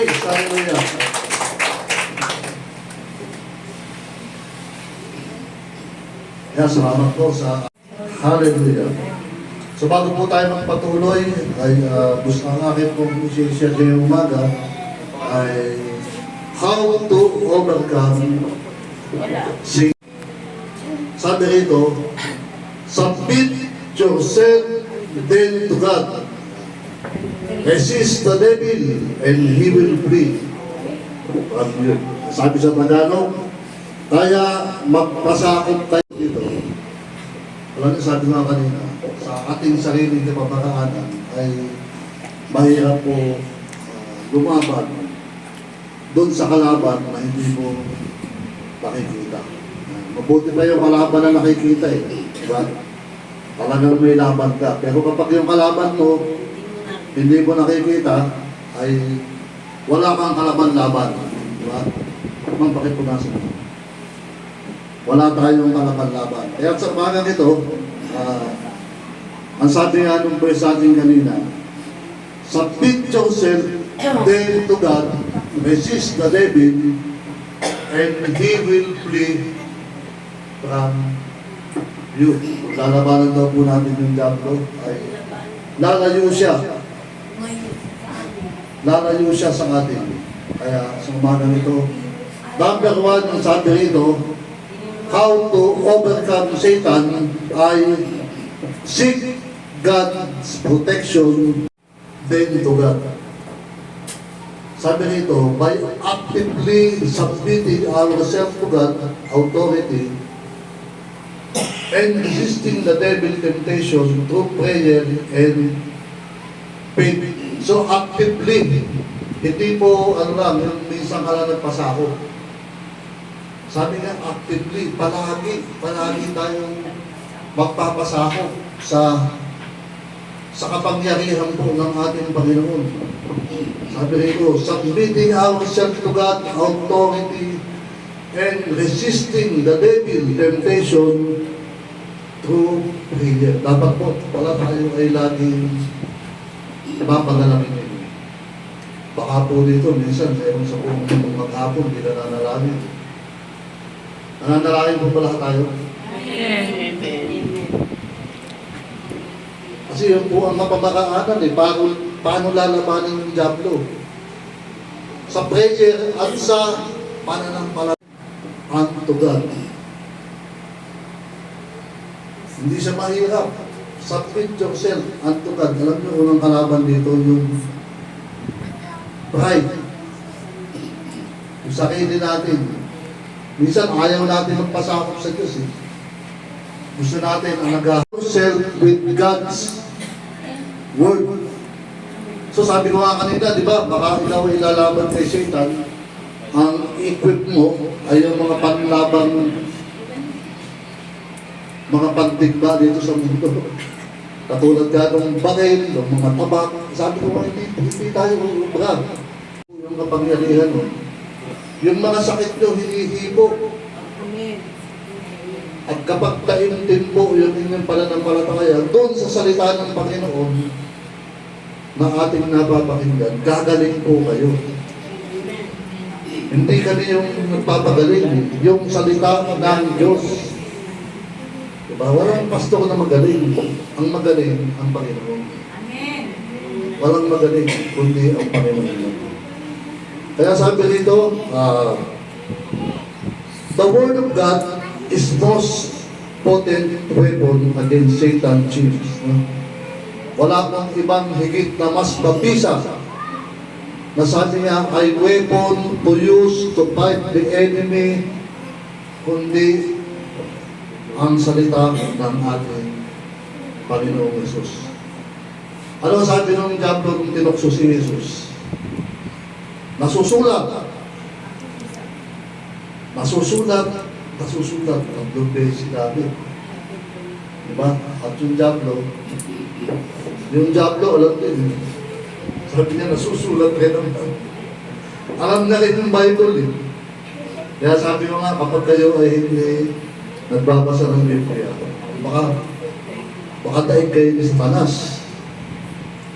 Praise, hallelujah. Kaya salamat po sa hallelujah. So bago po tayo magpatuloy, ay uh, gusto ang akin pong i-share ngayong umaga ay how to overcome sin. Sabi rito, submit yourself then to God. Resist the devil and he will flee. Sabi sa Tagalog, kaya magpasakot tayo dito. Alam niyo, sabi nga kanina, sa ating sariling kapapakaanan ay mahirap po uh, lumaban doon sa kalaban na hindi mo nakikita. Mabuti pa yung kalaban na nakikita eh. Diba? Talagang may laban ka. Pero kapag yung kalaban mo, hindi mo nakikita, ay wala kang kalaban-laban. Diba? Mang pakipunasan mo. Wala tayong kalaban-laban. Kaya sa umagang ito, ah, ang sabi nga nung verse sa atin kanina, submit yourself then to God, resist the devil, and he will flee from you. Lalabanan daw po natin yung diablo ay lalayo siya lalayo siya sa atin. Kaya sa umagang ito, number one, ang sabi rito, how to overcome Satan ay seek God's protection then to God. Sabi rito, by actively submitting ourselves to God, authority, and resisting the devil temptation through prayer and faith. So actively, hindi po ano lang, yung minsan ka lang nagpasako. Sabi nga, actively, palagi, palagi tayong magpapasako sa sa kapangyarihan po ng ating Panginoon. Sabi rito, submitting ourselves to God, authority, and resisting the devil temptation through prayer. Dapat po, pala tayo ay laging mapagalangin ninyo. Baka po dito, minsan, meron sa buong maghapon, hindi na nanalangin. Nananalangin po pala tayo. Kasi yun po ang mapamakaanan eh, paano, paano lalabanan ng Diablo? Sa prayer at sa pananampalataya unto God. Hindi siya mahirap. Submit yourself unto God. Alam niyo, unang kalaban dito yung pride. Yung sarili natin. Minsan ayaw natin magpasakop sa Diyos eh. Gusto natin ang nag-self with God's Word. So sabi ko nga kanina, di ba, baka ikaw ay lalaban kay Satan, ang equip mo ay yung mga panlabang mga pantigba dito sa mundo. Katulad ka ng bakil, ng mga tabak. Sabi ko hindi, hindi tayo ubra. Yung kapangyarihan mo. Yung mga sakit nyo, hinihibo. At kapag taimtim po yung inyong pananampalataya, doon sa salita ng Panginoon na ating napapakinggan, gagaling po kayo. Hindi kami yung nagpapagaling, yung salita ng Diyos. Diba? Walang pastor na magaling. Ang magaling, ang Panginoon. Walang magaling, kundi ang Panginoon. Kaya sabi rito, ah, the Word of God is most potent weapon against Satan chiefs. No? Wala pang ibang higit na mas mabisa na sabi niya ay weapon to use to fight the enemy kundi ang salita ng ating Panginoong Yesus. Ano ang sabi ng Diablo kung tinokso si Jesus? Nasusulat. Nasusulat. Nasusulat. Ang doon si David. Diba? At yung Diablo, yung Diablo, alam din. Sabi niya, nasusulat rin naman. Alam na rin yung Bible eh. Kaya sabi ko nga, kapag kayo ay hindi nagbabasa ng Biblia, baka, baka daig kayo ni Satanas.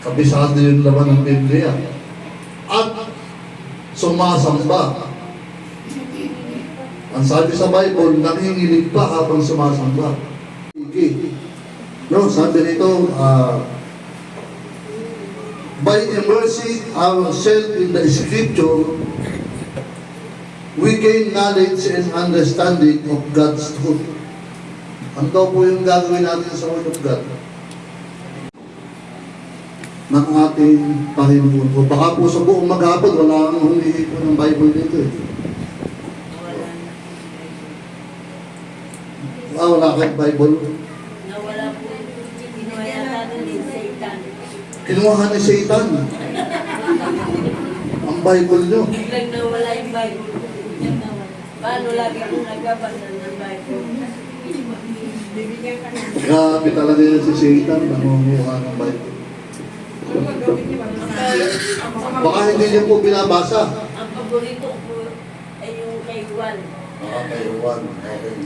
Kabisado yung laman ng Biblia. At sumasamba. Ang sabi sa Bible, nanginginig pa habang sumasamba. Okay. No, sabi nito, ah, by immersing ourselves in the scripture, we gain knowledge and understanding of God's truth. Ano daw po yung gagawin natin sa Word of God? ng ating Panginoon. O baka po sa buong maghapon, wala kang humihi po ng Bible dito eh. Ah, wala kang Bible. Nawala po. Kinuha ni Satan. Kinuha ni Satan. Ang Bible nyo. Biglang nawala yung Bible. Paano lagi kong nagkabasa ng Bible? Grabe talaga yan si Satan. Nangunguha ng Bible. Baka hindi niyo po binabasa. Ang paborito ko ay yung kay Juan. Okay, one. Okay.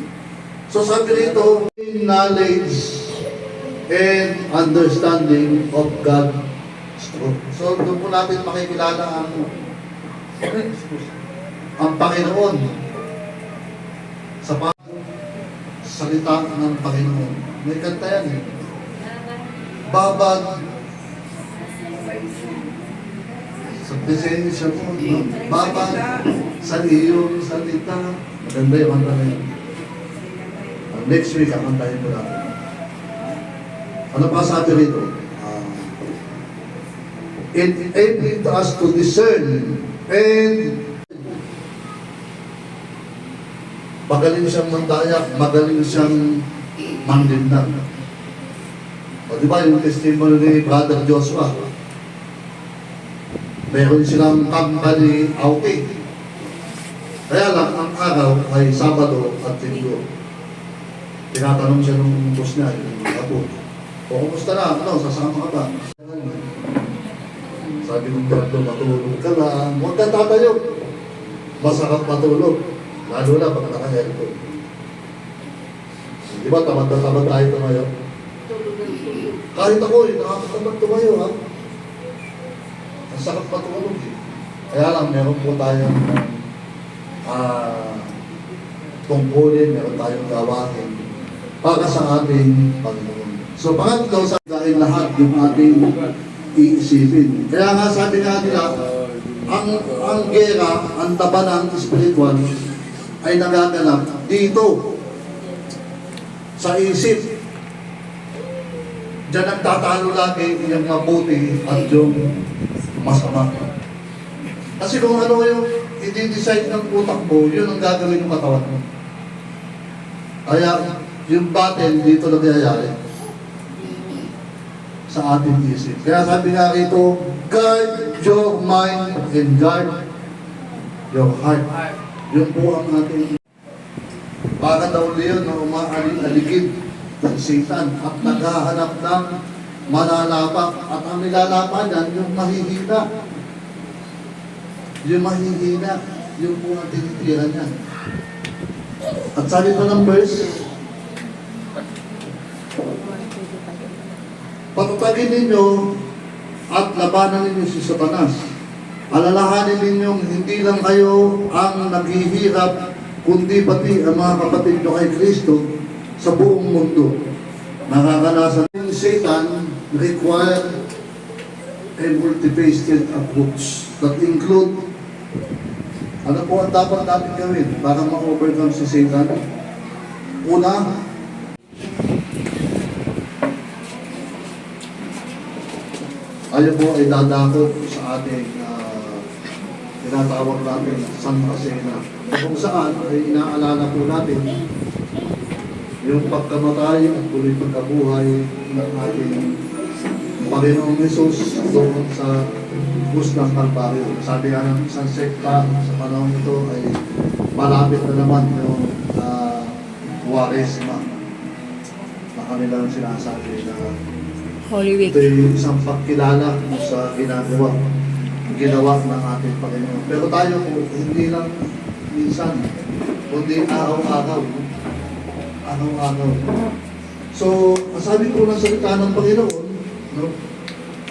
So sabi rito, knowledge and understanding of truth. So doon po natin makikilala ang ang Panginoon sa salita ng Panginoon. May kanta yan eh. Babad sa presensya mo, no? babad sa iyong salita. Maganda yung kanta na yun. Uh, next week, kakantahin ko natin. Ano pa sabi rito? Uh, enabling to us to discern and magaling siyang mandayak, magaling siyang manlindag. O di ba yung testimony ni Brother Joshua? Meron silang company outing. Kaya lang, ang araw ay Sabado at Linggo. Tinatanong siya nung boss niya, yung apo, o kumusta na? Ano, sasama ka ba? Sabi ng doktor, matulog ka lang. Huwag kang tatayo. Masarap matulog. Lalo na pag naka-aircon. Di ba, tamad na tamad tayo tumayo? Ng. Kahit ako, eh, nakakatamad tumayo, ha? Ang sakit matulog, eh. Kaya lang, meron po tayong ah tungkulin, meron tayong gawain para sa ating Panginoon. So, pangatlo, sa dahil lahat yung ating iisipin. Kaya nga sabi nga nila, ang, ang gera, ang tabanang spiritual ay nagaganap dito sa isip. Diyan nagtatalo lagi yung mabuti at yung masama. Kasi kung ano yung i-decide ng utak mo, yun ang gagawin ng katawan mo. Kaya yung battle dito nagyayari sa ating isip. Kaya sabi nga rito, guard your mind and guard your heart. Yun po ang ating para daw Leon na umaalig-aligid ng Satan at naghahanap ng manalapak at ang nilalaban yan, yung mahihina. Yung mahihina, yung po ang tinitira niya. At sabi pa ng verse, Patatagin ninyo at labanan ninyo si Satanas. Alalahanin ninyong hindi lang kayo ang naghihirap, kundi pati ang mga kapatid nyo kay Kristo sa buong mundo. Nakakanasan ng Satan require a multifaceted approach that include ano po ang dapat natin gawin para ma-overcome si Satan? Una, Ayo po ay dadako sa ating uh, tinatawag natin San Asena. Kung saan ay inaalala po natin yung pagkamatay at tuloy pagkabuhay ng ating Panginoong Jesus doon sa bus ng Kalbaryo. Sabi nga ng isang sekta sa panahon ito ay malapit na naman yung uh, Waresma na kanilang sinasabi na Holy Week. ito yung isang pagkilala sa ginagawa ginawa ng ating Panginoon. Pero tayo po, hindi lang minsan, kundi araw-araw. Araw-araw. So, ang sabi po ng salita ng Panginoon, no,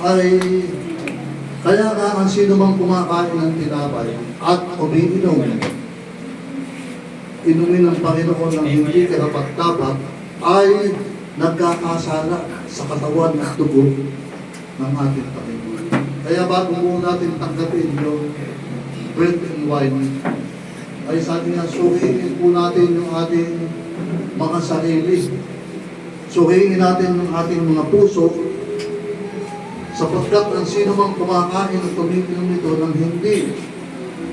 ay Kaya nga ang sino mang kumakain ng tinapay at umiinom, inumin ng Panginoon ng hindi karapat-dapat ay nagkakasala sa katawan at dugo ng ating Panginoon. Kaya bago po natin tanggapin yung bread and wine, ay sabi nga, suriin po natin yung ating mga sarili. Suriin natin yung ating mga puso sapagkat ang sino mang kumakain at tumikinom nito ng hindi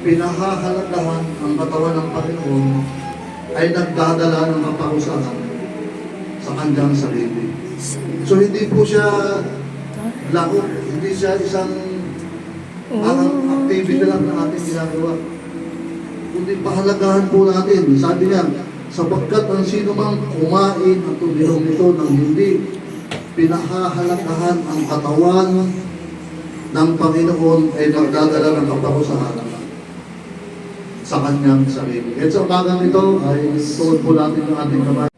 pinahahalagahan ang katawan ng Panginoon ay nagdadala ng kaparusahan sa kanyang sarili. So hindi po siya laro, hindi siya isang parang activity lang na ating ginagawa. Kundi pahalagahan po natin. Sabi niya, sapagkat ang sino mang kumain at tuminom nito ng hindi pinahahalagahan ang katawan ng Panginoon ay nagdadala ng kaparusahan sa kanyang sarili. At sa umagang ito ay tuod po natin ang ating kamay.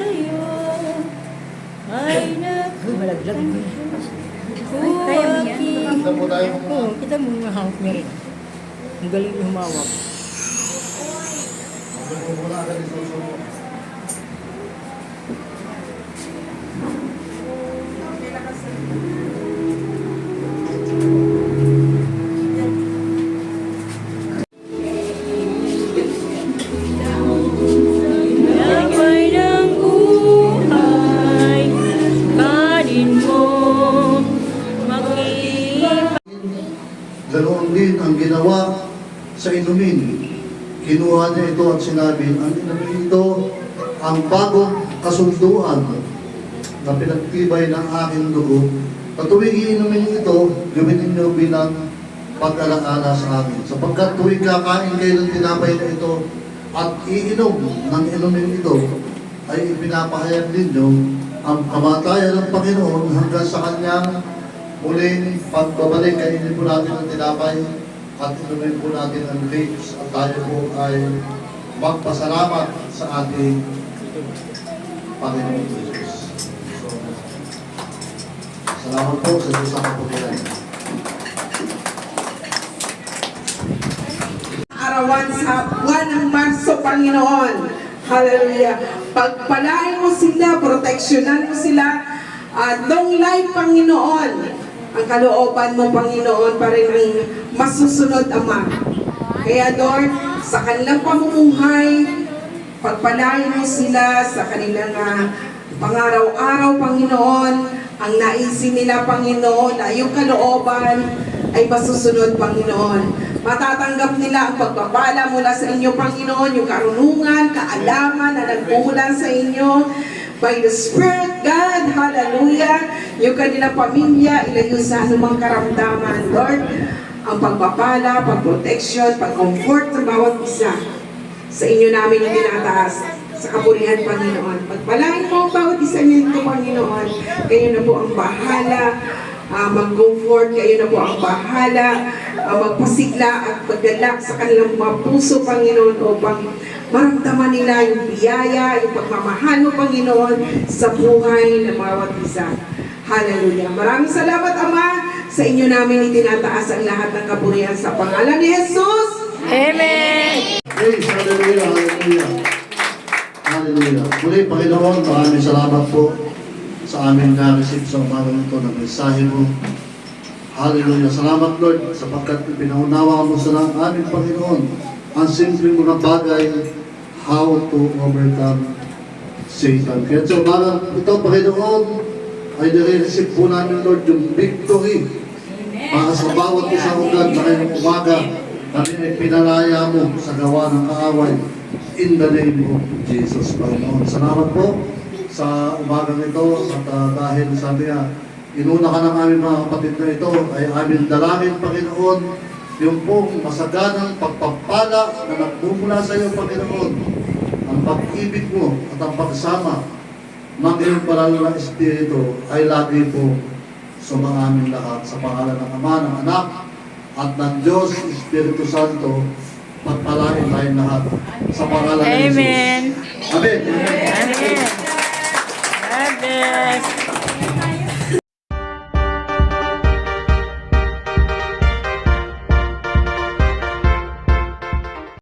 Sa'yo. Ay nakamtan ko, O aking Ito po tayo mga Oo, kita mo yung hawak niya. Rin. Ang galing yung humawak. Ito po Kinuha niya ito at sinabi, ang ito ang bagong kasunduan na pinagtibay ng aking dugo. At tuwing iinumin ito, gawin ninyo bilang pag-alaala sa akin. Sapagkat tuwing kakain kayo ng tinapay na ito at iinom ng inumin ito, ay ipinapahayag ninyo ang kamatayan ng Panginoon hanggang sa kanyang muling pagbabalik ay hindi po natin ang tinapay at inumin po natin ang grapes at tayo po ay magpasalamat sa ating Panginoon Jesus. So, salamat po sa Diyos ang kapulihan. arawan sa buwan ng Marso, Panginoon. Hallelujah. Pagpalain mo sila, proteksyonan mo sila, at long life, Panginoon. Ang kalooban mo, Panginoon, pa rin ang masusunod, Ama. Kaya, Lord, sa kanilang pamumuhay, pagpalain mo sila sa kanilang ah, pangaraw-araw, Panginoon, ang naisin nila, Panginoon, na iyong kalooban ay masusunod, Panginoon. Matatanggap nila ang pagpapala mula sa inyo, Panginoon, yung karunungan, kaalaman na nagmumula sa inyo. By the Spirit, God, hallelujah, yung kanilang pamilya, ilayo sa anumang karamdaman, Lord, ang pagpapala, pagprotection, pag-comfort sa bawat isa. Sa inyo namin yung tinataas sa kapurihan, Panginoon. Pagpalain mo ang bawat isa nito, Panginoon. Kayo na po ang bahala ah, mag-go forth, kayo na po ang bahala, ah, magpasigla at pagdalak sa kanilang mga puso, Panginoon, upang maramdaman nila yung biyaya, yung pagmamahal mo, Panginoon, sa buhay ng bawat isa. Hallelujah. Maraming salamat, Ama, sa inyo namin itinataas ang lahat ng kapurihan sa pangalan ni Jesus. Amen! Praise, hallelujah, hallelujah. Hallelujah. Muli, Panginoon, maraming salamat po sa aming na-receive sa umagang ito ng mensahe mo. Hallelujah. Salamat, Lord, sapagkat pinaunawa mo sa aming Panginoon ang simpleng mga bagay how to overcome Satan. Kaya sa umaga ito, Panginoon, ay nare-receive po namin, Lord, yung victory para sa bawat isang ugat na ngayong umaga, kami ay pinalaya mo sa gawa ng kaaway. In the name of Jesus, Panginoon. Salamat po sa umagang ito at ah, dahil sabi nga, inuna ka ng aming mga kapatid na ito ay aming dalangin, Panginoon, yung pong masaganang pagpapala na nagmumula sa iyo, Panginoon, ang pag-ibig mo at ang pagsama ng iyong paral na Espiritu ay lagi po sumangamin lahat sa pangalan ng Ama, ng Anak, at ng Diyos, Espiritu Santo, pagpalain tayong lahat sa pangalan ng Jesus. Amen. Amen. Amen. Bless.